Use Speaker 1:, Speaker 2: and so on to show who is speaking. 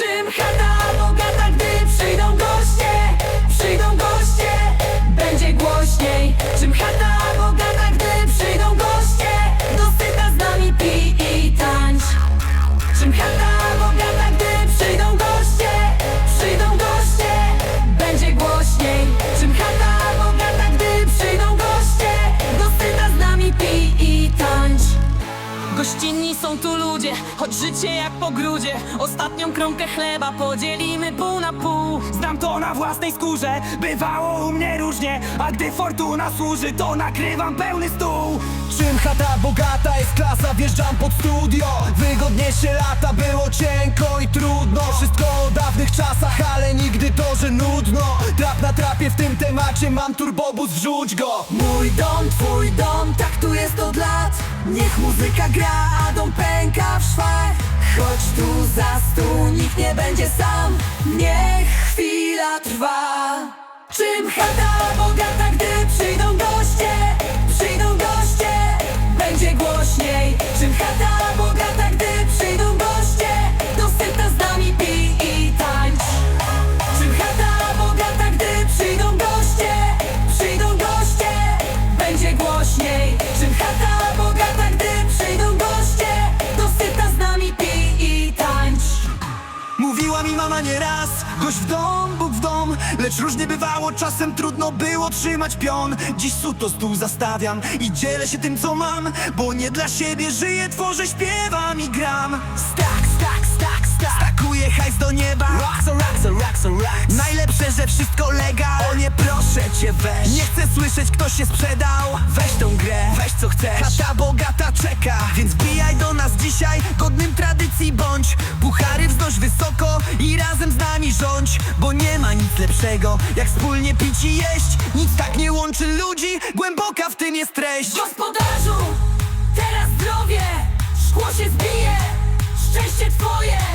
Speaker 1: Czym chata bogata, gdy przyjdą goście Gościnni są tu ludzie, choć życie jak po grudzie. Ostatnią kromkę chleba podzielimy pół na pół.
Speaker 2: Znam to na własnej skórze, bywało u mnie różnie A gdy fortuna służy, to nakrywam pełny stół.
Speaker 3: Czym chata bogata jest klasa, wjeżdżam pod studio. Wygodnie się lata, było cienko i trudno. Wszystko o dawnych czasach, tym temacie, mam turbobus, wrzuć go.
Speaker 1: Mój dom, twój dom, tak tu jest od lat. Niech muzyka gra, a dom pęka w szwach. Chodź tu za stół, nikt nie będzie sam. Niech chwila trwa. Czym chata bogata, gdy przyjdą
Speaker 3: Mówiła mi mama nie raz, gość w dom, Bóg w dom Lecz różnie bywało, czasem trudno było trzymać pion. Dziś suto stół zastawiam i dzielę się tym co mam Bo nie dla siebie żyję, tworzę, śpiewam i gram. Stack, stack, stack, stack. Stakuję hajs do nieba. Rocks, rocks, rocks, rocks. Najlepsze, że wszystko legal. O nie proszę cię weź. Nie chcę słyszeć kto się sprzedał. Weź tą grę, weź co chcesz. Chata bogata czeka Więc bijaj do nas dzisiaj Godnym tradycji rządź Bo nie ma nic lepszego. Jak wspólnie pić i jeść Nic tak nie łączy ludzi. Głęboka w tym jest treść.
Speaker 1: Gospodarzu, teraz zdrowie. Szkło się zbije, szczęście twoje